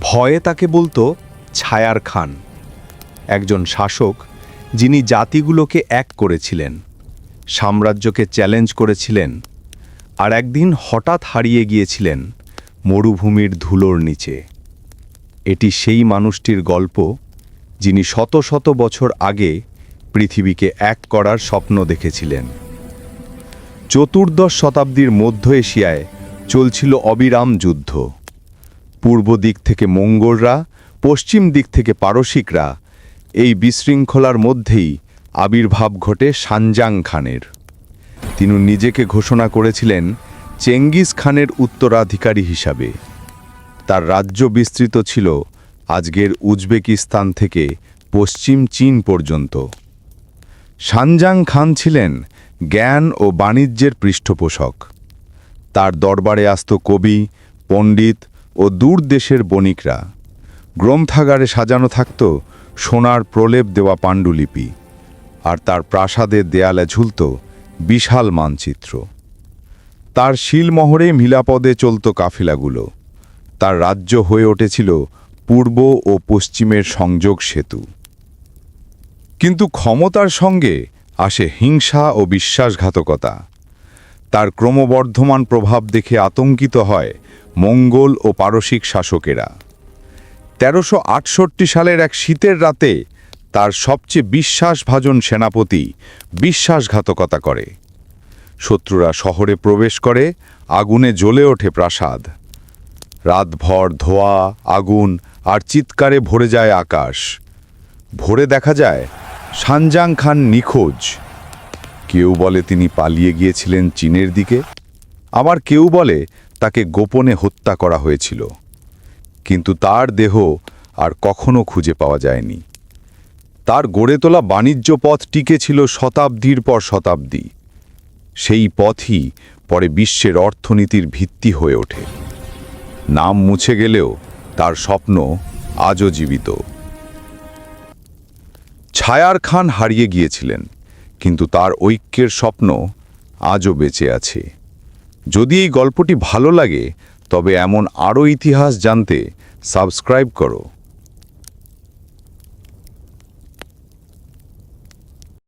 ভয়ে তাকে বলতো, ছায়ার খান। একজন শাসক, যিনি জাতিগুলোকে এক করেছিলেন, সাম্রাজ্যকে চ্যালেঞ্জ করেছিলেন, আর একদিন হঠাৎ হারিয়ে গিয়েছিলেন মরুভূমির ধুলোর নিচে। এটি সেই মানুষটির গল্প, যিনি শত শত বছর আগে পৃথিবীকে এক করার স্বপ্ন দেখেছিলেন। চতুর্দশ শতাব্দীর মধ্য এশিয়ায় চলছিল অবিরাম যুদ্ধ। পূর্ব দিক থেকে মঙ্গোলরা, পশ্চিম দিক থেকে পারসিকরা, এই বিশৃঙ্খলার মধ্যেই আবির্ভাব ঘটে সানজাং খানের। তিনি নিজেকে ঘোষণা করেছিলেন চেঙ্গিস খানের উত্তরাধিকারী হিসাবে। তার রাজ্য বিস্তৃত ছিল আজকের উজবেকিস্তান থেকে পশ্চিম চীন পর্যন্ত। সানজাং খান ছিলেন জ্ঞান ও বাণিজ্যের পৃষ্ঠপোষক। তার দরবারে আসত কবি, পণ্ডিত ও দূর দেশের বণিকরা। গ্রন্থাগারে সাজানো থাকত সোনার প্রলেপ দেওয়া পাণ্ডুলিপি, আর তার প্রাসাদের দেয়ালে ঝুলত বিশাল মানচিত্র। তার শিলমহরে মিলাপদে চলত কাফিলাগুলো। তার রাজ্য হয়ে উঠেছিল পূর্ব ও পশ্চিমের সংযোগ সেতু। কিন্তু ক্ষমতার সঙ্গে আসে হিংসা ও বিশ্বাসঘাতকতা। তার ক্রমবর্ধমান প্রভাব দেখে আতঙ্কিত হয় মঙ্গল ও পারসিক শাসকেরা। তেরোশো সালের এক শীতের রাতে তার সবচেয়ে বিশ্বাসভাজন সেনাপতি বিশ্বাসঘাতকতা করে। শত্রুরা শহরে প্রবেশ করে, আগুনে জ্বলে ওঠে প্রাসাদ। রাতভর ধোয়া, আগুন আর চিৎকারে ভরে যায় আকাশ। ভোরে দেখা যায়, সানজাং খান নিখোঁজ। কেউ বলে তিনি পালিয়ে গিয়েছিলেন চীনের দিকে। আবার কেউ বলে তাকে গোপনে হত্যা করা হয়েছিল। কিন্তু তার দেহ আর কখনো খুঁজে পাওয়া যায়নি। তার গড়ে তোলা বাণিজ্য পথ টিকে ছিল শতাব্দীর পর শতাব্দী। সেই পথই পরে বিশ্বের অর্থনীতির ভিত্তি হয়ে ওঠে। নাম মুছে গেলেও তার স্বপ্ন আজও জীবিত। ছায়ার খান হারিয়ে গিয়েছিলেন, কিন্তু তার ঐক্যের স্বপ্ন আজও বেঁচে আছে। যদি এই গল্পটি ভালো লাগে তবে এমন আরও ইতিহাস জানতে সাবস্ক্রাইব করো।